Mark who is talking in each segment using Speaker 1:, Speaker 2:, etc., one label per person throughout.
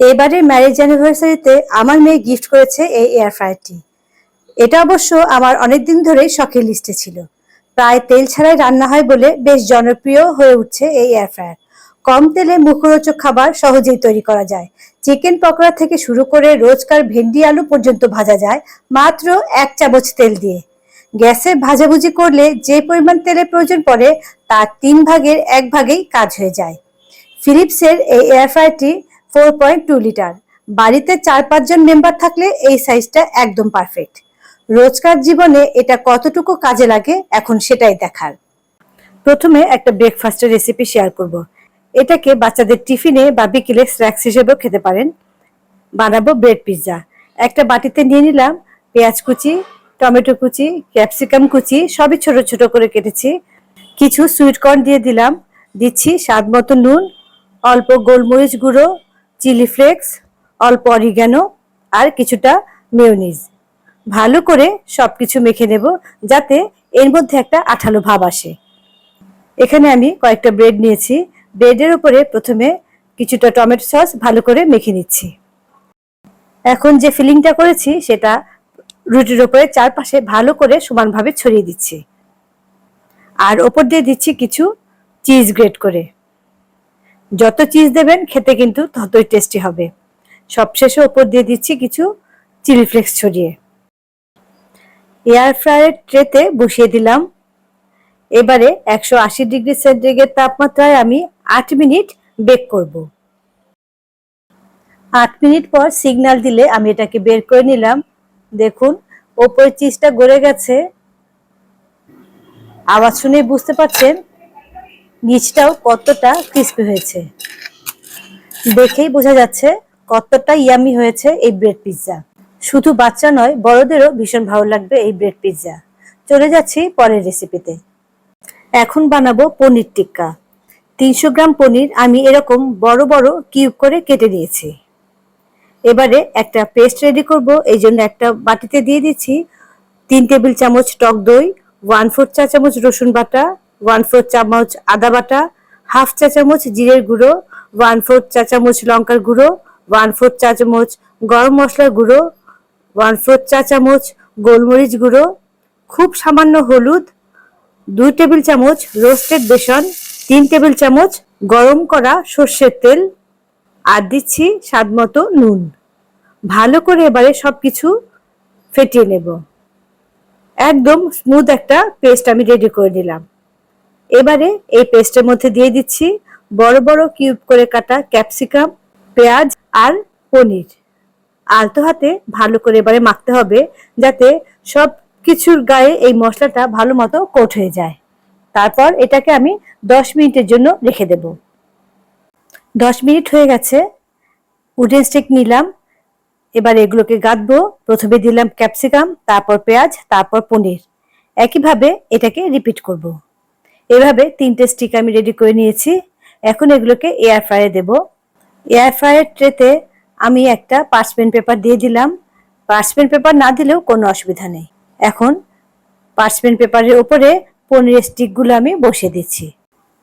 Speaker 1: এবারে ম্যারেজ অ্যানিভার্সারিতে আমার মেয়ে গিফট করেছে এই এয়ার ফ্রায়ারটি এটা অবশ্য আমার অনেকদিন ধরেই শখের লিস্টে ছিল। প্রায় তেল ছাড়াই রান্না হয় বলে বেশ জনপ্রিয় হয়ে উঠছে এই এয়ার ফ্রায়ার কম তেলে মুখরোচক খাবার সহজেই তৈরি করা যায়। চিকেন পকোড়া থেকে শুরু করে রোজকার ভেন্ডি আলু পর্যন্ত ভাজা যায়, মাত্র এক চামচ তেল দিয়ে। গ্যাসে ভাজাভুজি করলে যে পরিমাণ তেলের প্রয়োজন পড়ে, তার তিন ভাগের এক ভাগেই কাজ হয়ে যায়। ফিলিপসের এই এয়ার ফ্রায়ারটি ফোর পয়েন্ট টু লিটার বাড়িতে চার পাঁচজন মেম্বার থাকলে এই সাইজটা একদম পারফেক্ট রোজকার জীবনে এটা কতটুকু কাজে লাগে এখন সেটাই দেখার। প্রথমে একটা ব্রেকফাস্টের রেসিপি শেয়ার করব। এটাকে বাচ্চাদের টিফিনে বা বিকেলে স্ন্যাক্স হিসেবেও খেতে পারেন। বানাবো ব্রেড পিৎজা একটা বাটিতে নিয়ে নিলাম পেঁয়াজ কুচি, টমেটো কুচি ক্যাপসিকাম কুচি, সবই ছোট ছোট করে কেটেছি। কিছু সুইট কর্ন দিয়ে দিলাম। দিচ্ছি স্বাদ মতো নুন, অল্প গোলমরিচ গুঁড়ো চিলি ফ্লেক্স, অল্প অরিগ্যানো আর কিছুটা মেয়োনিজ। ভালো করে সব কিছু মেখে নেব যাতে এর মধ্যে একটা আঠালো ভাব আসে। এখানে আমি কয়েকটা ব্রেড নিয়েছি। ব্রেডের উপরে প্রথমে কিছুটা টমেটো সস ভালো করে মেখে নিচ্ছি। এখন যে ফিলিংটা করেছি সেটা রুটির উপরে চারপাশে ভালো করে সমানভাবে ছড়িয়ে দিচ্ছি। আর ওপর দিয়ে দিচ্ছি কিছু চিজ গ্রেট করে। যত চিজ দেবেন, খেতে কিন্তু ততই টেস্টি হবে। সবশেষে ওপর দিয়ে দিচ্ছি কিছু চিলি ফ্লেক্স ছড়িয়ে। এয়ার ফ্রায়ার ট্রেতে বসিয়ে দিলাম। এবারে একশো আশি ডিগ্রি সেন্টিগ্রেড তাপমাত্রায় আমি আট মিনিট বেক করব। আট মিনিট পর সিগন্যাল দিলে আমি এটাকে বের করে নিলাম। দেখুন, ওপরের চিজটা গড়ে গেছে। আওয়াজ শুনে বুঝতে পারছেন? নিচটাও কতটা ক্রিস্পি হয়েছে। দেখেই বোঝা যাচ্ছে কতটা ইয়ামি হয়েছে এই ব্রেড পিৎজা শুধু বাচ্চা নয়, বড়দেরও ভীষণ ভালো লাগবে এই ব্রেড পিৎজা চলে যাচ্ছি পরের রেসিপিতে এখন বানাবো পনির টিক্কা। তিনশো গ্রাম পনির আমি এরকম বড় বড় কিউব করে কেটে নিয়েছি। এবারে একটা পেস্ট রেডি করব, এই জন্য একটা বাটিতে দিয়ে দিচ্ছি তিন টেবিল চামচ টক দই ওয়ান ফোর চা চামচ রসুন বাটা ওয়ান ফোর চামচ আদা বাটা, হাফ চা চামচ জিরের গুঁড়ো ওয়ান ফোর চা চামচ লঙ্কার গুঁড়ো ওয়ান ফোর চা চামচ গরম মশলার গুঁড়ো ওয়ান ফোর চা চামচ গোলমরিচ গুঁড়ো, খুব সামান্য হলুদ, দুই টেবিল চামচ রোস্টেড বেসন, তিন টেবিল চামচ গরম করা সর্ষের তেল, আর দিচ্ছি স্বাদ মতো নুন। ভালো করে এবারে সব কিছু ফেটিয়ে নেব। একদম স্মুথ একটা পেস্ট আমি রেডি করে নিলাম। এবারে এই পেস্টের মধ্যে দিয়ে দিচ্ছি বড় বড় কিউব করে কাটা ক্যাপসিকাম, পেঁয়াজ আর পনির। আলতো হাতে ভালো করে এবারে মাখতে হবে যাতে সব কিছুর গায়ে এই মশলাটা ভালো মতো কোট হয়ে যায়। তারপর এটাকে আমি দশ মিনিটের জন্য রেখে দেব। দশ মিনিট হয়ে গেছে, উডেন স্টিক নিলাম। এবার এগুলোকে গাঁথবো প্রথমে দিলাম ক্যাপসিকাম, তারপর পেঁয়াজ, তারপর পনির। একইভাবে এটাকে রিপিট করব। এভাবে তিনটে স্টিক আমি রেডি করে নিয়েছি। এখন এগুলোকে এয়ার ফ্রায়ারে দেব। এয়ার ফ্রায়ার ট্রেতে আমি একটা পার্সমেন্ট পেপার দিয়ে দিলাম। পার্সমেন্ট পেপার না দিলেও কোনো অসুবিধা নেই। এখন পার্সমেন্ট পেপারের ওপরে পনিরের স্টিকগুলো আমি বসিয়ে দিচ্ছি।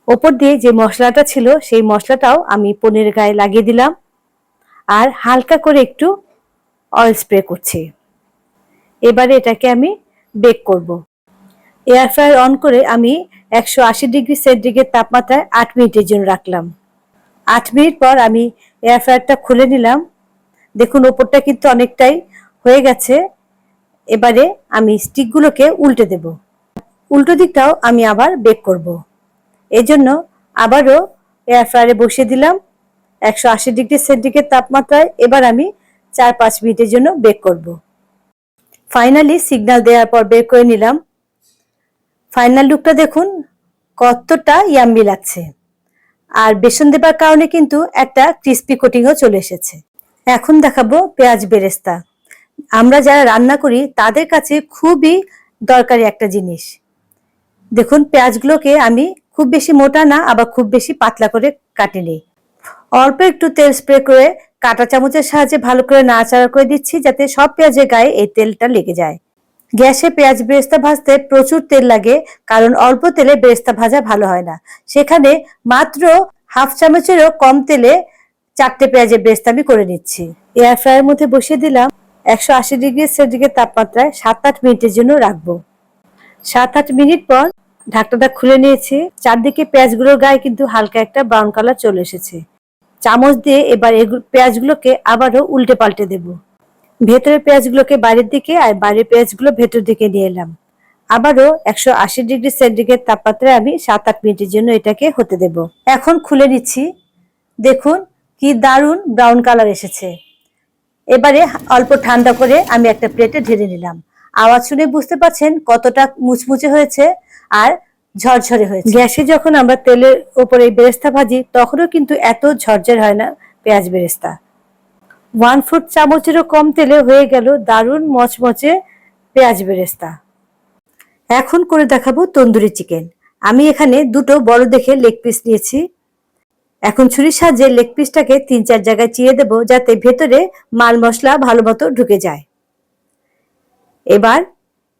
Speaker 1: ওপর দিয়ে যে মশলাটা ছিল, সেই মশলাটাও আমি পনিরের গায়ে লাগিয়ে দিলাম। আর হালকা করে একটু অয়েল স্প্রে করছি। এবারে এটাকে আমি বেক করব। এয়ার ফ্রায়ার অন করে আমি একশো আশি ডিগ্রি সেন্টিগ্রেড তাপমাত্রায় আট মিনিটের জন্য রাখলাম। আট মিনিট পর আমি এয়ার ফ্রায়ারটা খুলে নিলাম। দেখুন, ওপরটা কিন্তু অনেকটাই হয়ে গেছে। এবারে আমি স্টিকগুলোকে উল্টে দেব। উল্টো দিকটাও আমি আবার বেক করব। এই জন্য আবারও এয়ার ফ্রায়ারে বসিয়ে দিলাম। একশো আশি ডিগ্রি সেন্টিগ্রেড তাপমাত্রায় এবার আমি চার পাঁচ মিনিটের জন্য বেক করব। ফাইনালি সিগনাল দেওয়ার পর বের করে নিলাম। ফাইনাল লুকটা দেখুন। কতটা ইয়াম্মি লাগছে। আর বেসন দেবার কারণে কিন্তু একটা ক্রিস্পি কোটিংও চলে এসেছে। এখন দেখাবো পেঁয়াজ বেরেস্তা। আমরা যারা রান্না করি, তাদের কাছে খুবই দরকারি একটা জিনিস। দেখুন, পেঁয়াজগুলোকে আমি খুব বেশি মোটা না, আবার খুব বেশি পাতলা করে কাটিনি। অল্প একটু তেল স্প্রে করে কাটা চামচের সাহায্যে ভালো করে নাড়াচাড়া করে দিচ্ছি, যাতে সব পেঁয়াজের গায়ে এই তেলটা লেগে যায়। গ্যাসে পেঁয়াজ বেরেস্তা ভাজতে প্রচুর তেল লাগে, কারণ অল্প তেলে বেরেস্তা ভাজা ভালো হয় না। সেখানে মাত্র হাফ চামচেরও কম তেলে চারটে পেঁয়াজের বেস্ট আমি করে নিচ্ছি। এয়ার ফ্রায়ার মধ্যে বসিয়ে দিলাম একশো আশি ডিগ্রি সেন্টিগ্রেড তাপমাত্রায় সাত আট মিনিটের জন্য রাখব। সাত আট মিনিট পর ঢাকনাটা খুলে নিয়েছি। চারদিকে পেঁয়াজগুলোর গায়ে কিন্তু হালকা একটা ব্রাউন কালার চলে এসেছে। চামচ দিয়ে এবার পেঁয়াজগুলোকে আবারও উল্টে পাল্টে দেব। ভেতরের পেঁয়াজগুলোকে বাইরের দিকে আর বাইরের পেঁয়াজগুলো ভেতর দিকে নিয়ে এলাম। আবারও একশো আশি ডিগ্রি সেন্টিগ্রেড তাপমাত্রায় আমি সাত আট মিনিটের জন্য এটাকে হতে দেব। এখন খুলে নিচ্ছি। দেখুন কি দারুণ ব্রাউন কালার এসেছে। এবারে অল্প ঠান্ডা করে আমি একটা প্লেটে ঢেলে নিলাম। আওয়াজ শুনে বুঝতে পারছেন কতটা মুচমুচে হয়েছে আর ঝরঝরে হয়েছে। গ্যাসে যখন আমরা তেলের এই বেরেস্তা ভাজি, তখনও কিন্তু এত ঝরঝর হয় না পেঁয়াজ বেরেস্তা। ওয়ান ফুট চামচেরও কম তেলে হয়ে গেল দারুণ মচমচে পেঁয়াজ বেরেস্তা। এখন করে দেখাবো তন্দুরি চিকেন। আমি এখানে দুটো বড় দেখে লেগ পিস নিয়েছি। এখন ছুরির সাহায্যে লেগ পিসটাকে তিন চার জায়গায় চিয়ে দেবো যাতে ভেতরে মাল মশলা ভালো মতো ঢুকে যায়। এবার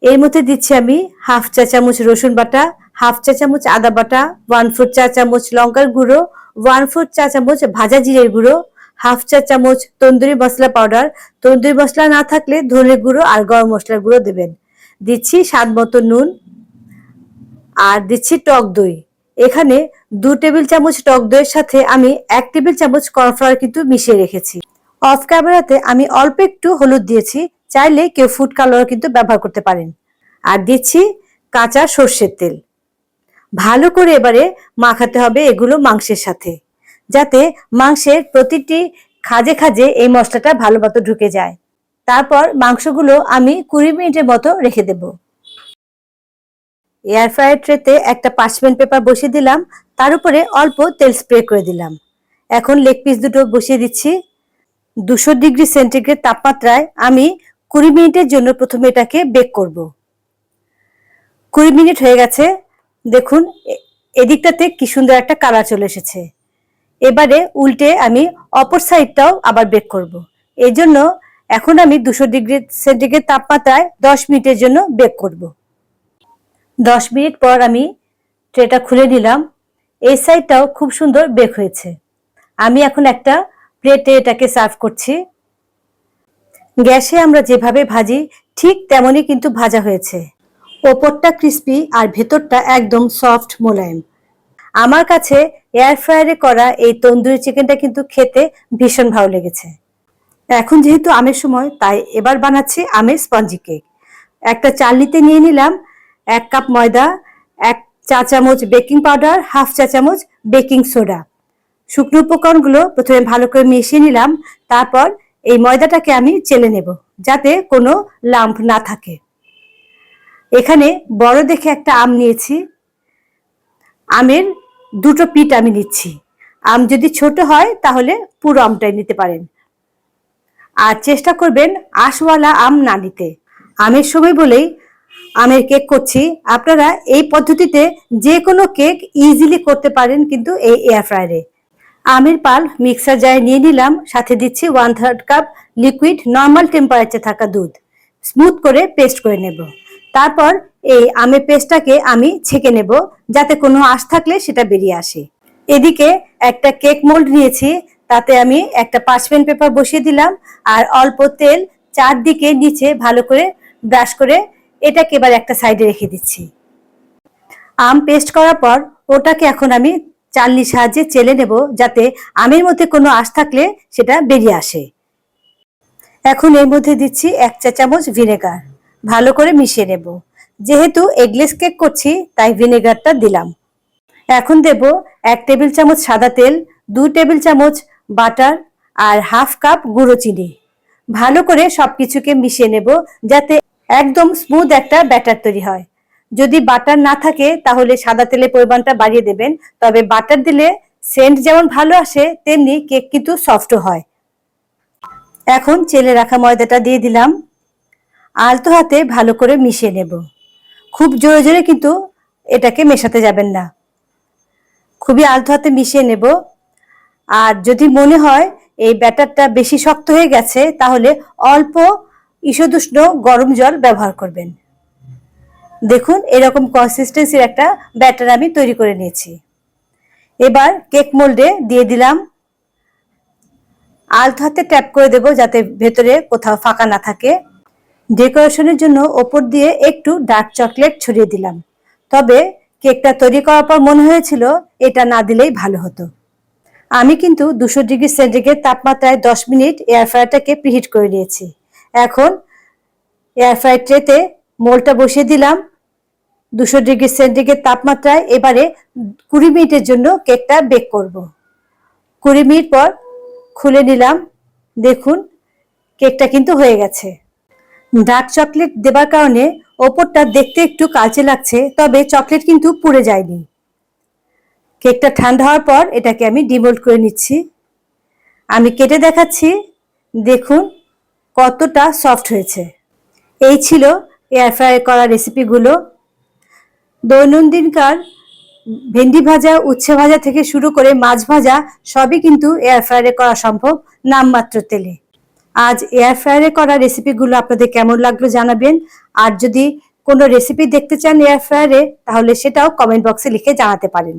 Speaker 1: এর মধ্যে দিচ্ছি আমি হাফ চা চামচ রসুন বাটা, হাফ চা চামচ আদা বাটা, ওয়ান ফোর চা চামচ লঙ্কার গুঁড়ো, ওয়ান ফোর চা চামচ ভাজা জিরের গুঁড়ো হাফ চা চামচ তন্দুরি মশলা পাউডার। তন্দুরি মশলা না থাকলে ধনে গুঁড়ো আর গরম মশলার গুঁড়ো দেবেন। দিচ্ছি স্বাদ মতো নুন আর দিচ্ছি টক দই। এখানে দু টেবিল চামচ টক দইয়ের সাথে আমি এক টেবিল চামচ কর্নফ্লাওয়ার কিন্তু মিশিয়ে রেখেছি। অফ ক্যামেরাতে আমি অল্প একটু হলুদ দিয়েছি, চাইলে কেউ ফুড কালার কিন্তু ব্যবহার করতে পারেন। আর দিচ্ছি কাঁচা সর্ষের তেল। ভালো করে এবারে মাখাতে হবে এগুলো মাংসের সাথে। যাতে মাংসের প্রতিটি খাজে খাজে এই মশলাটা ভালো মতো ঢুকে যায়। তারপর মাংসগুলো আমি কুড়ি মিনিটের মতো রেখে দেব। এয়ার ফ্রায়ার ট্রেতে একটা পার্চমেন্ট পেপার বসিয়ে দিলাম। তার উপরে অল্প তেল স্প্রে করে দিলাম। এখন লেগ পিস দুটো বসিয়ে দিচ্ছি। দুশো ডিগ্রি সেন্টিগ্রেড তাপমাত্রায় আমি কুড়ি মিনিটের জন্য প্রথমে এটাকে বেক করব। কুড়ি মিনিট হয়ে গেছে। দেখুন এদিকটাতে কি সুন্দর একটা কালার চলে এসেছে। এবারে উল্টে আমি অপর সাইডটাও আবার বেক করব। এই জন্য এখন আমি দুশো ডিগ্রি সেন্টিগ্রেড তাপমাত্রায় দশ মিনিটের জন্য বেক করব। দশ মিনিট পর আমি ট্রেটা খুলে নিলাম। এই সাইডটাও খুব সুন্দর বেক হয়েছে। আমি এখন একটা প্লেটে এটাকে সার্ভ করছি। গ্যাসে আমরা যেভাবে ভাজি, ঠিক তেমনই কিন্তু ভাজা হয়েছে। ওপরটা ক্রিস্পি আর ভেতরটা একদম সফট মোলায়েম। আমার কাছে এয়ার ফ্রায়ারে করা এই তন্দুরি চিকেনটা কিন্তু খেতে ভীষণ ভালো লেগেছে। এখন যেহেতু আমের সময়, তাই এবার বানাচ্ছি আমের স্পঞ্জি কেক। একটা চালনিতে নিয়ে নিলাম এক কাপ ময়দা, এক চা চামচ বেকিং পাউডার, হাফ চা চামচ বেকিং সোডা। শুকনো উপকরণগুলো প্রথমে ভালো করে মিশিয়ে নিলাম, তারপর এই ময়দাটাকে আমি চেলে নেব, যাতে কোনো লাম্প না থাকে। এখানে বড় দেখে একটা আম নিয়েছি। আমের দুটো পিট আমি নিচ্ছি। আম যদি ছোট হয়, তাহলে পুরো আমটাই নিতে পারেন। আর চেষ্টা করবেন আঁশওয়ালা আম না নিতে। আমের সময় বলেই আমের কেক করছি। আপনারা এই পদ্ধতিতে যে কোনো কেক ইজিলি করতে পারেন কিন্তু এই এয়ার ফ্রায়ারে আমের পাল মিক্সার জারে নিয়ে নিলাম, সাথে দিচ্ছি one third cup liquid normal temperature থাকা দুধ। স্মুথ করে পেস্ট করে নেব। তারপর এই আমের পেস্টটাকে আমি ছেঁকে নেব, যাতে কোনো আঁশ থাকলে সেটা বেরিয়ে আসে। এদিকে একটা কেক মোল্ড নিয়েছি, তাতে আমি একটা পার্চমেন্ট পেপার বসিয়ে দিলাম, আর অল্প তেল চারদিকে নিচে ভালো করে ব্রাশ করে এটাকে এবার একটা সাইডে রেখে দিচ্ছি। আম পেস্ট করার পর ওটাকে এখন আমি চালনির সাহায্যে চেলে নেব, যাতে আমের মধ্যে কোনো আঁশ থাকলে সেটা বেরিয়ে আসে। এখন এর মধ্যে দিচ্ছি এক চা চামচ ভিনেগার, ভালো করে মিশিয়ে নেব। যেহেতু এগলেস কেক করছি, তাই ভিনেগারটা দিলাম। এখন দেব এক টেবিল চামচ সাদা তেল দু টেবিল চামচ বাটার আর হাফ কাপ গুঁড়ো চিনি। ভালো করে সব কিছুকে মিশিয়ে নেব যাতে একদম স্মুথ একটা ব্যাটার তৈরি হয়। যদি বাটার না থাকে, তাহলে সাদা তেলের পরিমাণটা বাড়িয়ে দেবেন। তবে বাটার দিলে সেন্ট যেমন ভালো আসে, তেমনি কেক কিন্তু সফটও হয়। এখন চেলে রাখা ময়দাটা দিয়ে দিলাম। আলতো হাতে ভালো করে মিশিয়ে নেব। খুব জোরে জোরে কিন্তু এটাকে মেশাতে যাবেন না। খুবই আলতো হাতে মিশিয়ে নেব। আর যদি মনে হয় এই ব্যাটারটা বেশি শক্ত হয়ে গেছে, তাহলে অল্প ঈষদুষ্ণ গরম জল ব্যবহার করবেন। দেখুন, এরকম কনসিস্টেন্সির একটা ব্যাটার আমি তৈরি করে নিয়েছি। এবার কেক মোল্ডে দিয়ে দিলাম। আলতো হাতে ট্যাপ করে দেবো যাতে ভেতরে কোথাও ফাঁকা না থাকে। ডেকোরেশনের জন্য ওপর দিয়ে একটু ডার্ক চকলেট ছড়িয়ে দিলাম। তবে কেকটা তৈরি করার পর মনে হয়েছিল এটা না দিলেই ভালো হতো। আমি কিন্তু দুশো ডিগ্রি সেন্টিগ্রেড তাপমাত্রায় দশ মিনিট এয়ার ফ্রায়ারটাকে প্রিহিট করে নিয়েছি। এখন এয়ার ফ্রায়ার ট্রেতে মোলটা বসিয়ে দিলাম। দুশো ডিগ্রি সেন্টিগ্রেড তাপমাত্রায় এবারে কুড়ি মিনিটের জন্য কেকটা বেক করব। কুড়ি মিনিট পর খুলে নিলাম। দেখুন, কেকটা কিন্তু হয়ে গেছে। ডার্ক চকলেট দেবার কারণে ওপরটা দেখতে একটু কালচে লাগছে, তবে চকলেট কিন্তু পুড়ে যায়নি। কেকটা ঠান্ডা হওয়ার পর এটাকে আমি ডিমোল্ড করে নিচ্ছি। আমি কেটে দেখাচ্ছি, দেখুন কতটা সফট হয়েছে। এই ছিল এয়ার ফ্রাই করা রেসিপিগুলো দৈনন্দিনকার ভেন্ডি ভাজা, উচ্ছে ভাজা থেকে শুরু করে মাছ ভাজা সবই কিন্তু এয়ার ফ্রায়ারে করা সম্ভব, নামমাত্র তেলে। আজ এয়ার ফ্রায়ারে করা রেসিপিগুলো আপনাদের কেমন লাগল জানাবেন। আর যদি কোনো রেসিপি দেখতে চান এয়ার ফ্রায়ারে তাহলে সেটাও কমেন্ট বক্সে লিখে জানাতে পারেন।